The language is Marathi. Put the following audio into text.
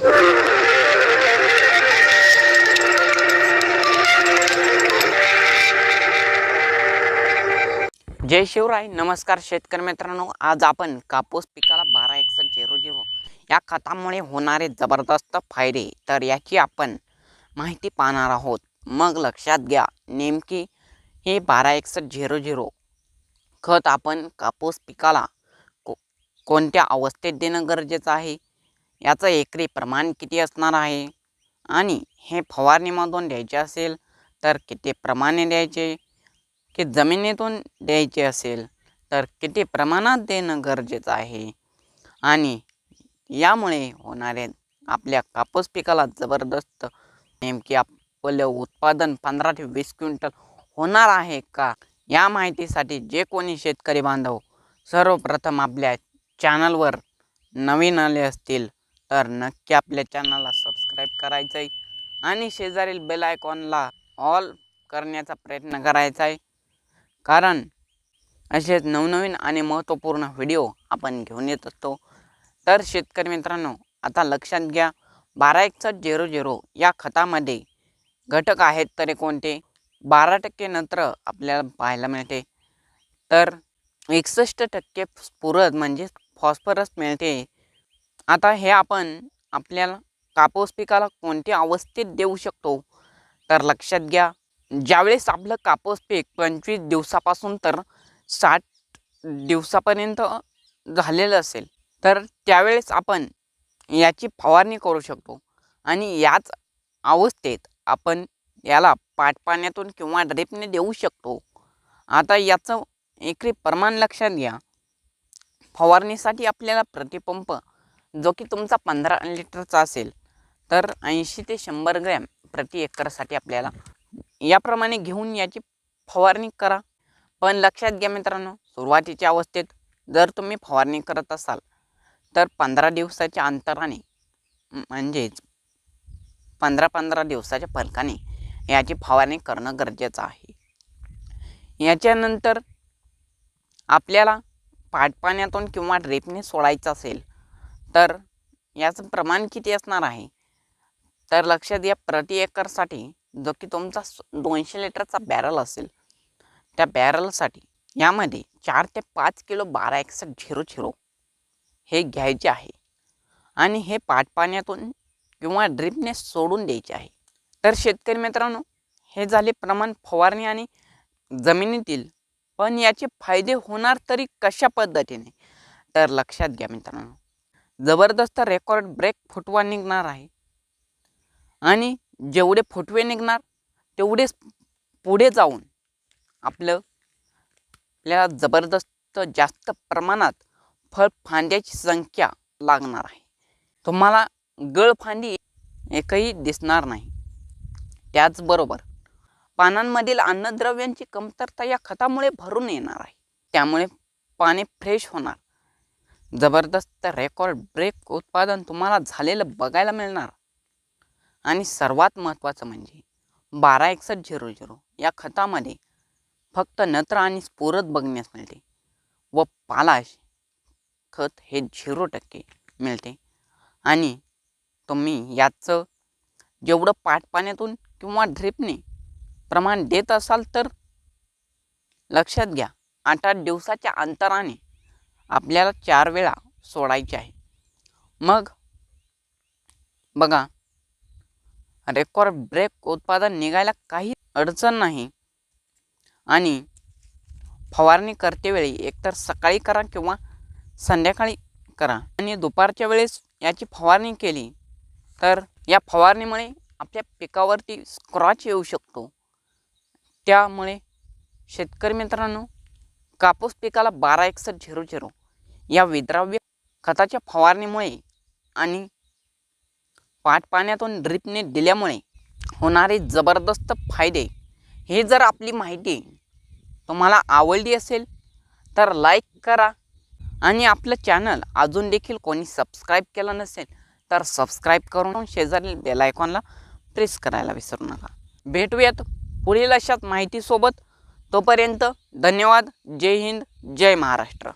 जय शिवराय नमस्कार शेतकरी मित्रांनो. आज आपण कापूस पिकाला बारा एकसष्ट झिरो झिरो या खतामुळे होणारे जबरदस्त फायदे तर याची आपण माहिती पाहणार आहोत. मग लक्षात घ्या नेमकी हे बारा एकसष्ट झिरो झिरो खत आपण कापूस पिकाला को कोणत्या अवस्थेत देणं गरजेचं आहे? याचं एकरी प्रमाण किती असणार आहे? आणि हे फवारणीमधून द्यायचे असेल तर किती प्रमाणे द्यायचे? की जमिनीतून द्यायचे असेल तर किती प्रमाणात देणं गरजेचं आहे? आणि यामुळे होणारे आपल्या कापूस पिकाला जबरदस्त नेमकी आपलं उत्पादन पंधरा ते वीस क्विंटल होणार आहे का? या माहितीसाठी जे कोणी शेतकरी बांधव सर्वप्रथम आपल्या चॅनलवर नवीन आले असतील तर नक्की आपल्या चॅनलला सबस्क्राईब करायचं आहे आणि शेजारील बेल आयकॉनला ऑल करण्याचा प्रयत्न करायचा आहे कारण असेच नवनवीन आणि महत्त्वपूर्ण व्हिडिओ आपण घेऊन येत असतो. तर शेतकरी मित्रांनो आता लक्षात घ्या बारा एकसष्ट झिरो झिरो या खतामध्ये घटक आहेत तरी कोणते? बारा टक्के नत्र आपल्याला पाहायला मिळते. तर एकसष्ट टक्के स्फुरद म्हणजे फॉस्फरस मिळते. आता हे आपण आपल्याला कापूस पिकाला कोणत्या अवस्थेत देऊ शकतो? तर लक्षात घ्या ज्यावेळेस आपलं कापूस पीक पंचवीस दिवसापासून तर साठ दिवसापर्यंत झालेलं असेल तर त्यावेळेस आपण याची फवारणी करू शकतो. आणि याच अवस्थेत आपण याला पाटपाण्यातून किंवा ड्रिपने देऊ शकतो. आता याचं एकरी प्रमाण लक्षात घ्या. फवारणीसाठी आपल्याला प्रतिपंप जो की तुमचा पंधरा लिटरचा असेल तर ऐंशी ते शंभर ग्रॅम प्रति एकरसाठी आपल्याला याप्रमाणे घेऊन याची फवारणी करा. पण लक्षात घ्या मित्रांनो सुरुवातीच्या अवस्थेत जर तुम्ही फवारणी करत असाल तर पंधरा दिवसाच्या अंतराने म्हणजेच पंधरा पंधरा दिवसाच्या फरकाने याची फवारणी करणं गरजेचं आहे. याच्यानंतर आपल्याला पाटपाण्यातून किंवा ड्रेपने सोडायचं असेल तर याचं प्रमाण किती असणार आहे? तर लक्षात द्या प्रति एकरसाठी जो की तुमचा दोनशे लिटरचा बॅरल असेल त्या बॅरलसाठी यामध्ये चार ते पाच किलो बारा एकसष्ट झिरो झिरो हे घ्यायचे आहे. आणि हे पाटपाण्यातून किंवा ड्रिपने सोडून द्यायचे आहे. तर शेतकरी मित्रांनो हे झाले प्रमाण फवारणी आणि जमिनीतील पण याचे फायदे होणार तरी कशा पद्धतीने? तर लक्षात घ्या मित्रांनो. जबरदस्त रेकॉर्ड ब्रेक फुटवा निघणार आहे. आणि जेवढे फुटवे निघणार तेवढेच पुढे जाऊन आपलं आपल्याला जबरदस्त जास्त प्रमाणात फळ फांद्याची संख्या लागणार आहे. तुम्हाला गळफांदी एकही दिसणार नाही. त्याचबरोबर पानांमधील अन्नद्रव्यांची कमतरता या खतामुळे भरून येणार आहे. त्यामुळे पाने फ्रेश होणार. जबरदस्त रेकॉर्ड ब्रेक उत्पादन तुम्हाला झालेलं बघायला मिळणार. आणि सर्वात महत्त्वाचं म्हणजे बारा एकसष्ट झिरो झिरो या खतामध्ये फक्त नत्र आणि स्फुरत बघण्यास मिळते व पालाश खत हे झिरो टक्के मिळते. आणि तुम्ही याचं जेवढं पाटपाण्यातून किंवा ड्रिपने प्रमाण देत असाल तर लक्षात घ्या आठ आठ दिवसाच्या अंतराने आपल्याला चार वेळा सोडायचे आहे. मग बघा रेकॉर्ड ब्रेक उत्पादन निघायला काही अडचण नाही. आणि फवारणी करतेवेळी एकतर सकाळी करा किंवा संध्याकाळी करा. आणि दुपारच्या वेळेस याची फवारणी केली तर या फवारणीमुळे आपल्या पिकावरती स्क्रॉच येऊ शकतो. त्यामुळे शेतकरी मित्रांनो कापूस पिकाला बारा एकसष्ट झिरो झिरो. या विद्राव्य खताच्या फवारणीमुळे आणि पाठ पाण्यातून ड्रिपने दिल्यामुळे होणारे जबरदस्त फायदे हे जर आपली माहिती तुम्हाला आवडली असेल तर लाईक करा आणि आपलं चॅनल अजून देखील कोणी सबस्क्राईब केलं नसेल तर सबस्क्राईब करून शेजारील बेल आयकॉनला प्रेस करायला विसरू नका. भेटूयात पुढील अशाच माहितीसोबत. तोपर्यंत धन्यवाद. जय हिंद. जय महाराष्ट्र.